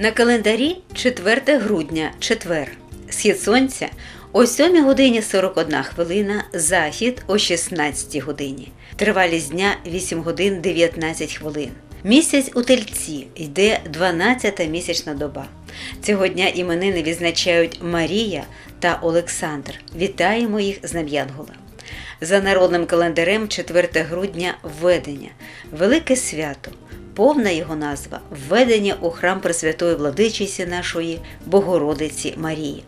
На календарі 4 грудня, четвер. Схід сонця о 7 годині 41 хвилина, захід о 16 годині. Тривалість дня 8 годин 19 хвилин. Місяць у тельці йде 12-та місячна доба. Цього дня іменини відзначають Марія та Олександр. Вітаємо їх з Нам'янгола. За народним календарем 4 грудня введення, велике свято. Повна його назва введення у храм Пресвятої Владичиці нашої Богородиці Марії.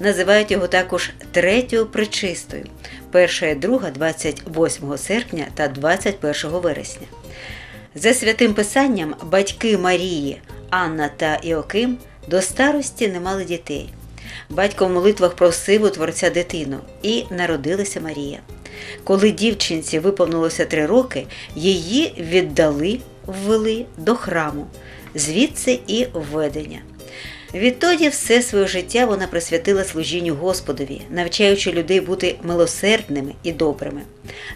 Називають його також третьою причистою, перша і друга 28 серпня та 21 вересня. За святим писанням батьки Марії, Анна та Іоким до старості не мали дітей. Батько в молитвах просив у творця дитину, і народилася Марія. Коли дівчинці виповнилося три роки, її віддали, ввели до храму, звідси і введення. Відтоді все своє життя вона присвятила служінню Господові, навчаючи людей бути милосердними і добрими.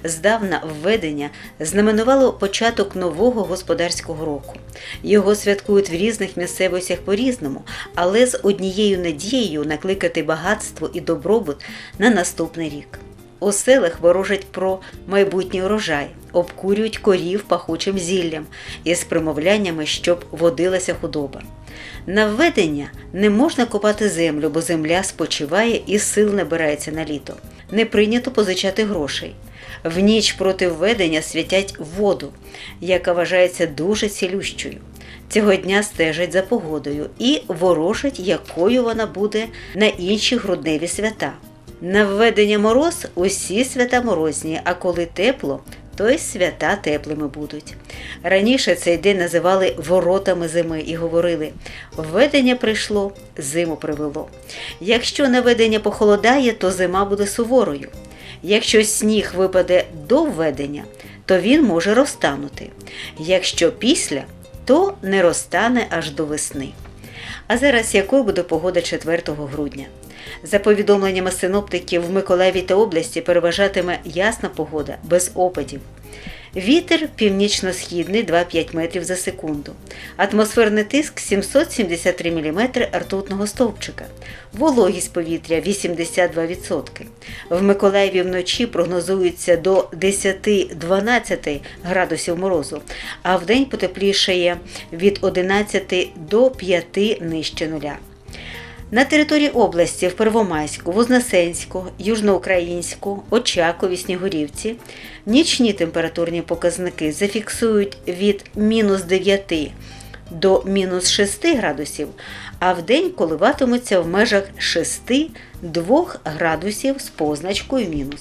Здавна введення знаменувало початок нового господарського року. Його святкують в різних місцевостях по-різному, але з однією надією накликати багатство і добробут на наступний рік. У селах ворожать про майбутній урожай, обкурюють корів пахучим зіллям із примовляннями, щоб водилася худоба. На введення не можна копати землю, бо земля спочиває і сил набирається на літо. Не прийнято позичати грошей. В ніч проти введення святять воду, яка вважається дуже цілющою. Цього дня стежать за погодою і ворожать, якою вона буде на інші грудневі свята. На введення мороз усі свята морозні, а коли тепло, то й свята теплими будуть. Раніше цей день називали воротами зими і говорили: введення прийшло, зиму привело. Якщо наведення похолодає, то зима буде суворою. Якщо сніг випаде до введення, то він може розтанути. Якщо після, то не розтане аж до весни. А зараз якою буде погода 4 грудня? За повідомленнями синоптиків в Миколаєві та області переважатиме ясна погода без опадів. Вітер північно-східний 2,5 метрів за секунду. Атмосферний тиск 773 мм ртутного стовпчика. Вологість повітря 82%. В Миколаєві вночі прогнозується до 10-12 градусів морозу, а вдень потеплішає від 11 до 5 нижче нуля. На території області в Первомайську, Вознесенську, Южноукраїнську, Очакові, Снігурівці нічні температурні показники зафіксують від мінус 9 до мінус 6 градусів, а в день коливатимуться в межах 6-2 градусів з позначкою мінус.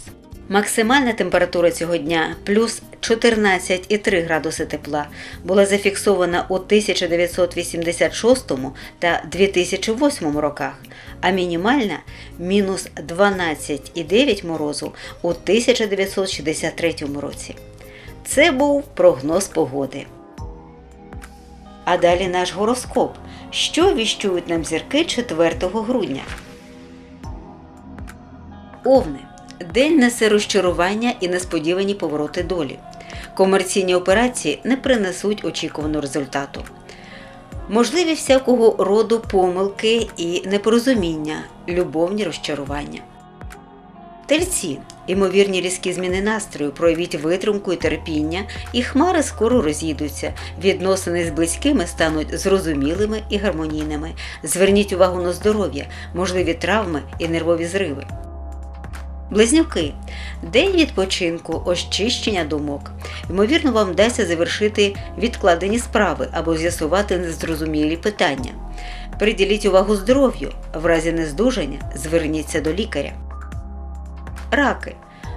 Максимальна температура цього дня плюс 14,3 градуси тепла була зафіксована у 1986 та 2008 роках, а мінімальна мінус 12,9 морозу у 1963 році. Це був прогноз погоди. А далі наш гороскоп. Що віщують нам зірки 4 грудня? Овни. День несе розчарування і несподівані повороти долі. Комерційні операції не принесуть очікуваного результату. Можливі всякого роду помилки і непорозуміння, любовні розчарування. Тельці, ймовірні різкі зміни настрою, проявіть витримку і терпіння, і хмари скоро розійдуться. Відносини з близькими стануть зрозумілими і гармонійними. Зверніть увагу на здоров'я, можливі травми і нервові зриви. Близнюки. День відпочинку, очищення думок. Ймовірно, вам вдасться завершити відкладені справи або з'ясувати незрозумілі питання. Приділіть увагу здоров'ю. В разі нездужання зверніться до лікаря. Раки.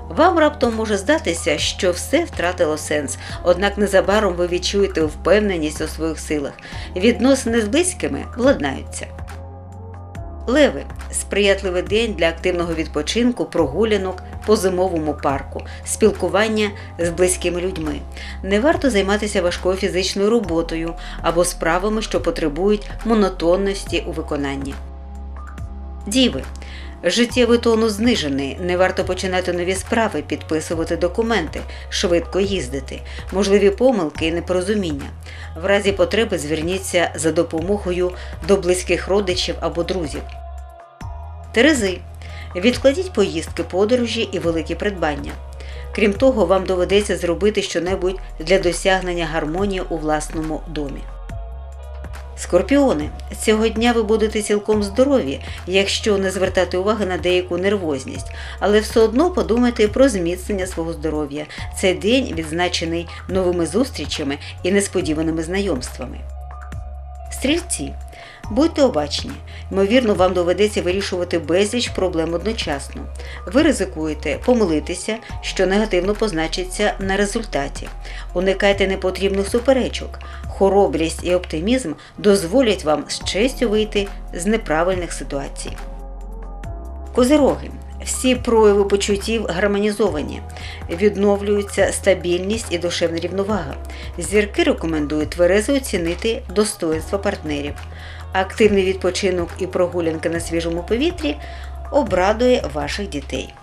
Вам раптом може здатися, що все втратило сенс, однак незабаром ви відчуєте впевненість у своїх силах. Відносини з близькими владнаються. Леви сприятливий день для активного відпочинку, прогулянок по зимовому парку, спілкування з близькими людьми. Не варто займатися важкою фізичною роботою або справами, що потребують монотонності у виконанні. Діви. Життєвий тонус знижений, не варто починати нові справи, підписувати документи, швидко їздити, можливі помилки і непорозуміння. В разі потреби зверніться за допомогою до близьких родичів або друзів. Терези. Відкладіть поїздки, подорожі і великі придбання. Крім того, вам доведеться зробити щонебудь для досягнення гармонії у власному домі. Скорпіони, цього дня ви будете цілком здорові, якщо не звертати уваги на деяку нервозність, але все одно подумайте про зміцнення свого здоров'я. Цей день відзначений новими зустрічами і несподіваними знайомствами. Стрільці. Будьте обачні, ймовірно, вам доведеться вирішувати безліч проблем одночасно. Ви ризикуєте помилитися, що негативно позначиться на результаті. Уникайте непотрібних суперечок. Хоробрість і оптимізм дозволять вам з честю вийти з неправильних ситуацій. Козироги. Всі прояви почуттів гармонізовані, відновлюється стабільність і душевна рівновага. Зірки рекомендують тверезо оцінити достоинство партнерів. Активний відпочинок і прогулянки на свіжому повітрі обрадує ваших дітей.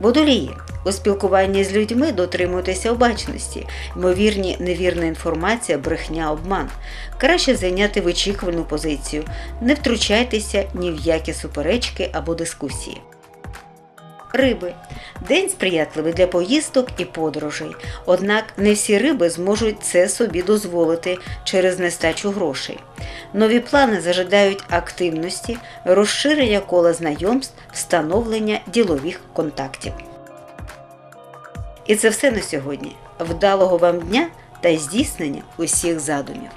Водолії. У спілкуванні з людьми дотримуйтеся обачності, ймовірні невірна інформація, брехня, обман. Краще зайняти вичікувальну позицію, не втручайтеся ні в які суперечки або дискусії. Риби. День сприятливий для поїздок і подорожей. Однак не всі риби зможуть це собі дозволити через нестачу грошей. Нові плани зажадають активності, розширення кола знайомств, встановлення ділових контактів. І це все на сьогодні. Вдалого вам дня та здійснення усіх задумів.